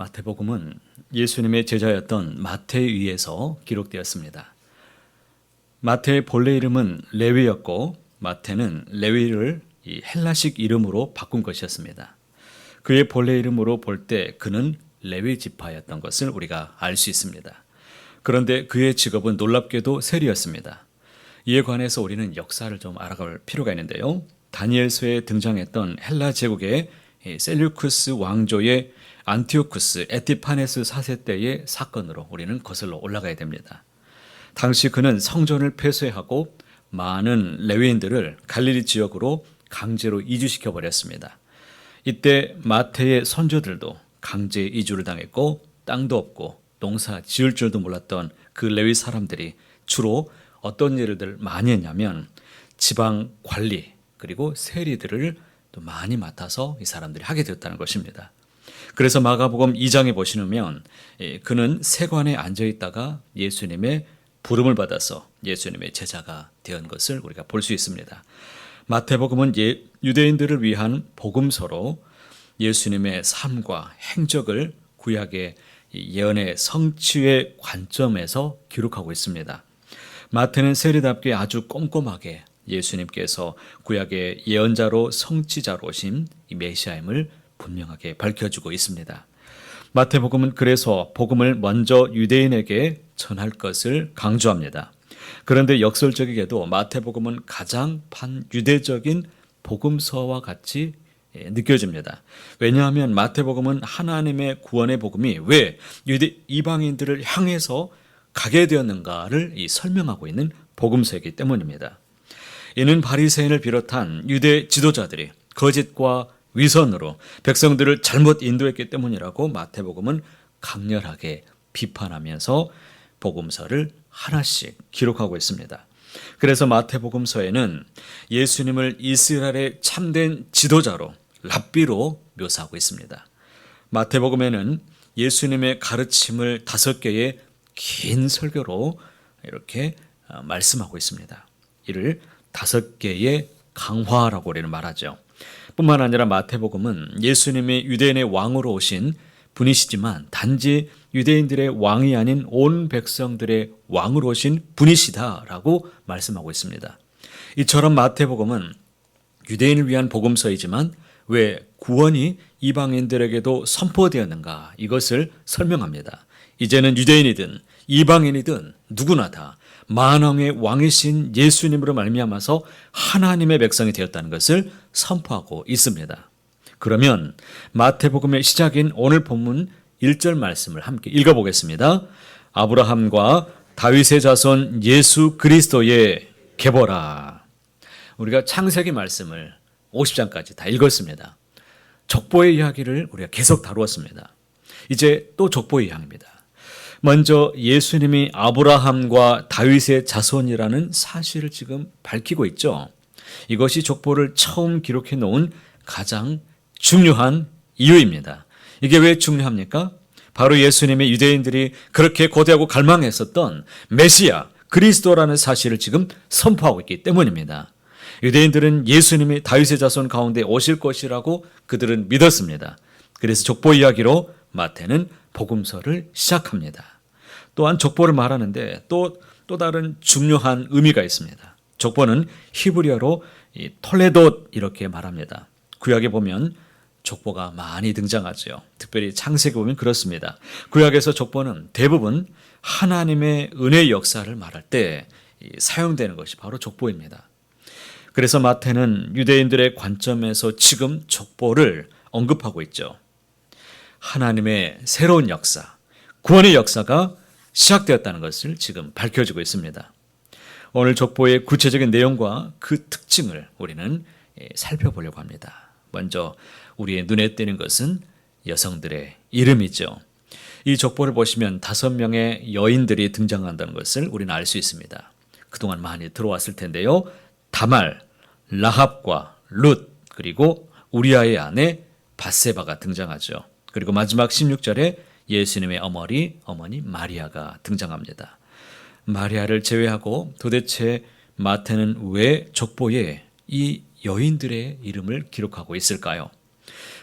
마태복음은 예수님의 제자였던 마태에 의해서 기록되었습니다. 마태의 본래 이름은 레위였고 마태는 레위를 이 헬라식 이름으로 바꾼 것이었습니다. 그의 본래 이름으로 볼 때 그는 레위 지파였던 것을 우리가 알 수 있습니다. 그런데 그의 직업은 놀랍게도 세리였습니다. 이에 관해서 우리는 역사를 좀 알아갈 필요가 있는데요. 다니엘서에 등장했던 헬라 제국의 셀류쿠스 왕조의 안티오쿠스 에티파네스 사세 때의 사건으로 우리는 거슬러 올라가야 됩니다. 당시 그는 성전을 폐쇄하고 많은 레위인들을 갈릴리 지역으로 강제로 이주시켜 버렸습니다. 이때 마태의 선조들도 강제 이주를 당했고 땅도 없고 농사 지을 줄도 몰랐던 그 레위 사람들이 주로 어떤 일들 많이 했냐면 지방 관리 그리고 세리들을 또 많이 맡아서 이 사람들이 하게 되었다는 것입니다. 그래서 마가복음 2장에 보시면 예, 그는 세관에 앉아 있다가 예수님의 부름을 받아서 예수님의 제자가 된 것을 우리가 볼 수 있습니다. 마태복음은 예, 유대인들을 위한 복음서로 예수님의 삶과 행적을 구약의 예언의 성취의 관점에서 기록하고 있습니다. 마태는 세리답게 아주 꼼꼼하게 예수님께서 구약의 예언자로 성취자로 오신 이 메시아임을 분명하게 밝혀주고 있습니다. 마태복음은 그래서 복음을 먼저 유대인에게 전할 것을 강조합니다. 그런데 역설적이게도 마태복음은 가장 반유대적인 복음서와 같이 예, 느껴집니다. 왜냐하면 마태복음은 하나님의 구원의 복음이 왜 유대 이방인들을 향해서 가게 되었는가를 설명하고 있는 복음서이기 때문입니다. 이는 바리새인을 비롯한 유대 지도자들이 거짓과 위선으로 백성들을 잘못 인도했기 때문이라고 마태복음은 강렬하게 비판하면서 복음서를 하나씩 기록하고 있습니다. 그래서 마태복음서에는 예수님을 이스라엘의 참된 지도자로 랍비로 묘사하고 있습니다. 마태복음에는 예수님의 가르침을 다섯 개의 긴 설교로 이렇게 어, 말씀하고 있습니다. 이를 다섯 개의 강화라고 우리는 말하죠. 뿐만 아니라 마태복음은 예수님이 유대인의 왕으로 오신 분이시지만 단지 유대인들의 왕이 아닌 온 백성들의 왕으로 오신 분이시다라고 말씀하고 있습니다. 이처럼 마태복음은 유대인을 위한 복음서이지만 왜 구원이 이방인들에게도 선포되었는가 이것을 설명합니다. 이제는 유대인이든 이방인이든 누구나 다 만왕의 왕이신 예수님으로 말미암아서 하나님의 백성이 되었다는 것을 선포하고 있습니다. 그러면 마태복음의 시작인 오늘 본문 1절 말씀을 함께 읽어보겠습니다. 아브라함과 다윗의 자손 예수 그리스도의 계보라. 우리가 창세기 말씀을 50장까지 다 읽었습니다. 족보의 이야기를 우리가 계속 다루었습니다. 이제 또 족보의 이야기입니다. 먼저 예수님이 아브라함과 다윗의 자손이라는 사실을 지금 밝히고 있죠. 이것이 족보를 처음 기록해 놓은 가장 중요한 이유입니다. 이게 왜 중요합니까? 바로 예수님의 유대인들이 그렇게 고대하고 갈망했었던 메시아, 그리스도라는 사실을 지금 선포하고 있기 때문입니다. 유대인들은 예수님이 다윗의 자손 가운데 오실 것이라고 그들은 믿었습니다. 그래서 족보 이야기로 마태는 복음서를 시작합니다. 또한 족보를 말하는데 또, 또 다른 중요한 의미가 있습니다. 족보는 히브리어로 톨레돗 이렇게 말합니다. 구약에 보면 족보가 많이 등장하죠. 특별히 창세기 보면 그렇습니다. 구약에서 족보는 대부분 하나님의 은혜 역사를 말할 때 사용되는 것이 바로 족보입니다. 그래서 마태는 유대인들의 관점에서 지금 족보를 언급하고 있죠. 하나님의 새로운 역사, 구원의 역사가 시작되었다는 것을 지금 밝혀주고 있습니다. 오늘 족보의 구체적인 내용과 그 특징을 우리는 살펴보려고 합니다. 먼저 우리의 눈에 띄는 것은 여성들의 이름이죠. 이 족보를 보시면 다섯 명의 여인들이 등장한다는 것을 우리는 알 수 있습니다. 그동안 많이 들어왔을 텐데요. 다말, 라합과 룻, 그리고 우리아의 아내 바세바가 등장하죠. 그리고 마지막 16절에 예수님의 어머니, 어머니 마리아가 등장합니다. 마리아를 제외하고 도대체 마태는 왜 족보에 이 여인들의 이름을 기록하고 있을까요?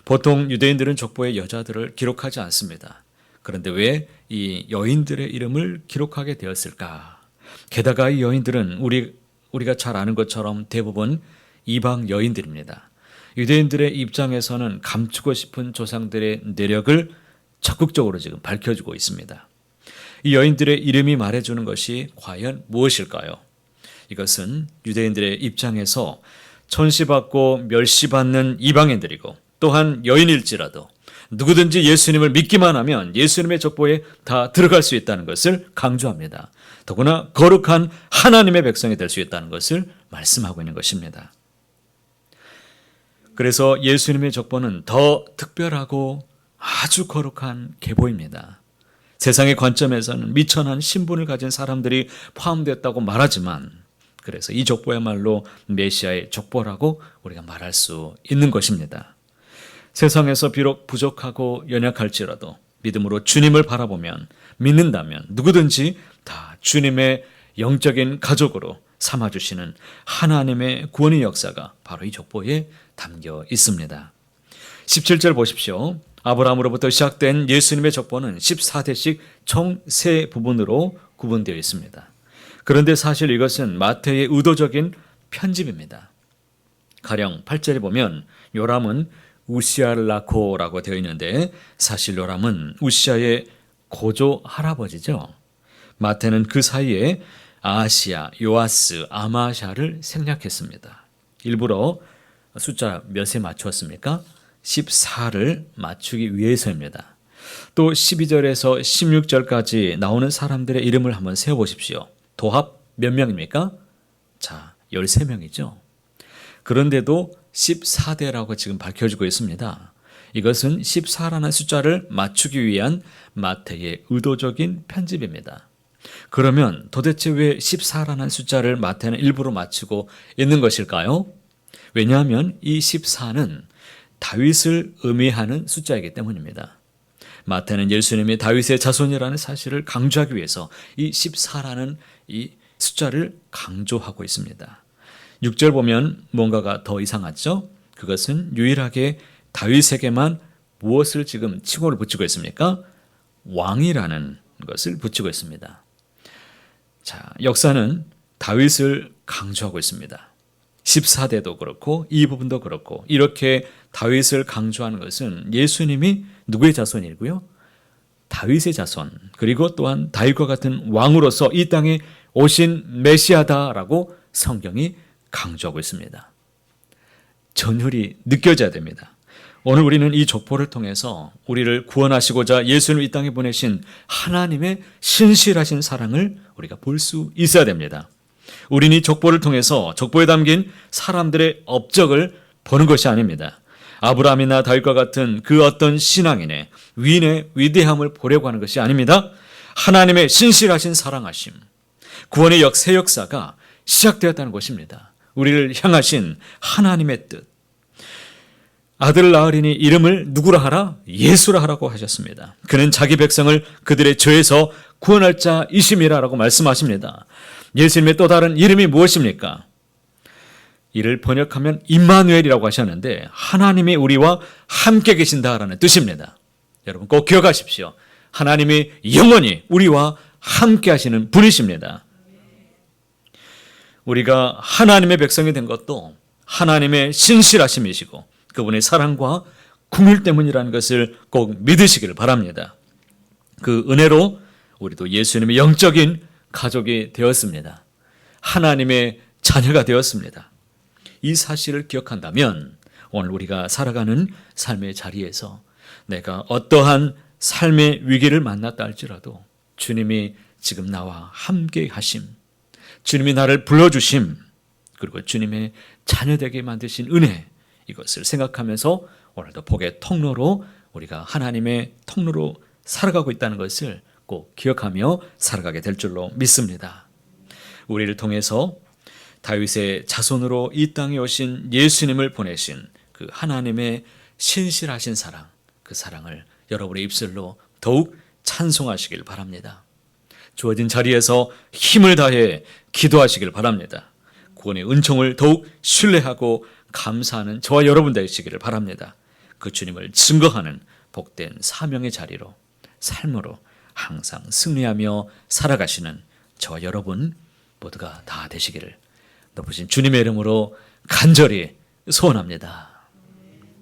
보통 유대인들은 족보에 여자들을 기록하지 않습니다. 그런데 왜 이 여인들의 이름을 기록하게 되었을까? 게다가 이 여인들은 우리 우리가 잘 아는 것처럼 대부분 이방 여인들입니다. 유대인들의 입장에서는 감추고 싶은 조상들의 내력을 적극적으로 지금 밝혀주고 있습니다. 이 여인들의 이름이 말해주는 것이 과연 무엇일까요? 이것은 유대인들의 입장에서 천시받고 멸시받는 이방인들이고 또한 여인일지라도 누구든지 예수님을 믿기만 하면 예수님의 족보에 다 들어갈 수 있다는 것을 강조합니다. 더구나 거룩한 하나님의 백성이 될 수 있다는 것을 말씀하고 있는 것입니다. 그래서 예수님의 족보는 더 특별하고 아주 거룩한 계보입니다. 세상의 관점에서는 미천한 신분을 가진 사람들이 포함되었다고 말하지만 그래서 이 족보야말로 메시아의 족보라고 우리가 말할 수 있는 것입니다. 세상에서 비록 부족하고 연약할지라도 믿음으로 주님을 바라보면 믿는다면 누구든지 다 주님의 영적인 가족으로 삼아주시는 하나님의 구원의 역사가 바로 이 족보에 담겨 있습니다. 17절 보십시오. 아브라함으로부터 시작된 예수님의 족보는 14대씩 총세 부분으로 구분되어 있습니다. 그런데 사실 이것은 마태의 의도적인 편집입니다. 가령 8절에 보면 요람은 우시아를 낳고라고 되어 있는데 사실 요람은 우시아의 고조 할아버지죠. 마태는 그 사이에 아시아, 요아스, 아마샤를 생략했습니다. 일부러 숫자 몇에 맞추었습니까? 14를 맞추기 위해서입니다. 또 12절에서 16절까지 나오는 사람들의 이름을 한번 세어보십시오. 도합 몇 명입니까? 자, 13명이죠. 그런데도 14대라고 지금 밝혀지고 있습니다. 이것은 14라는 숫자를 맞추기 위한 마태의 의도적인 편집입니다. 그러면 도대체 왜 14라는 숫자를 마태는 일부러 맞추고 있는 것일까요? 왜냐하면 이 14는 다윗을 의미하는 숫자이기 때문입니다. 마태는 예수님이 다윗의 자손이라는 사실을 강조하기 위해서 이 14라는 이 숫자를 강조하고 있습니다. 6절 보면 뭔가가 더 이상하죠? 그것은 유일하게 다윗에게만 무엇을 지금 칭호를 붙이고 있습니까? 왕이라는 것을 붙이고 있습니다. 자, 역사는 다윗을 강조하고 있습니다. 14대도 그렇고 이 부분도 그렇고 이렇게 다윗을 강조하는 것은 예수님이 누구의 자손이고요? 다윗의 자손 그리고 또한 다윗과 같은 왕으로서 이 땅에 오신 메시아다라고 성경이 강조하고 있습니다. 전율이 느껴져야 됩니다. 오늘 우리는 이 족보를 통해서 우리를 구원하시고자 예수를 이 땅에 보내신 하나님의 신실하신 사랑을 우리가 볼 수 있어야 됩니다. 우리는 이 족보를 통해서 족보에 담긴 사람들의 업적을 보는 것이 아닙니다. 아브라함이나 다윗과 같은 그 어떤 신앙인의 위인의 위대함을 보려고 하는 것이 아닙니다. 하나님의 신실하신 사랑하심, 구원의 역, 새 역사가 시작되었다는 것입니다. 우리를 향하신 하나님의 뜻. 아들을 낳으리니 이름을 누구라 하라? 예수라 하라고 하셨습니다. 그는 자기 백성을 그들의 죄에서 구원할 자이심이라라고 말씀하십니다. 예수님의 또 다른 이름이 무엇입니까? 이를 번역하면 임마누엘이라고 하셨는데 하나님이 우리와 함께 계신다라는 뜻입니다. 여러분 꼭 기억하십시오. 하나님이 영원히 우리와 함께 하시는 분이십니다. 우리가 하나님의 백성이 된 것도 하나님의 신실하심이시고 그분의 사랑과 궁율 때문이라는 것을 꼭 믿으시기를 바랍니다. 그 은혜로 우리도 예수님의 영적인 가족이 되었습니다. 하나님의 자녀가 되었습니다. 이 사실을 기억한다면 오늘 우리가 살아가는 삶의 자리에서 내가 어떠한 삶의 위기를 만났다 할지라도 주님이 지금 나와 함께 하심, 주님이 나를 불러주심, 그리고 주님의 자녀되게 만드신 은혜, 이것을 생각하면서 오늘도 복의 통로로 우리가 하나님의 통로로 살아가고 있다는 것을 꼭 기억하며 살아가게 될 줄로 믿습니다. 우리를 통해서 다윗의 자손으로 이 땅에 오신 예수님을 보내신 그 하나님의 신실하신 사랑, 그 사랑을 여러분의 입술로 더욱 찬송하시길 바랍니다. 주어진 자리에서 힘을 다해 기도하시길 바랍니다. 구원의 은총을 더욱 신뢰하고 감사하는 저와 여러분 되시기를 바랍니다. 그 주님을 증거하는 복된 사명의 자리로 삶으로 항상 승리하며 살아가시는 저와 여러분 모두가 다 되시기를 높으신 주님의 이름으로 간절히 소원합니다.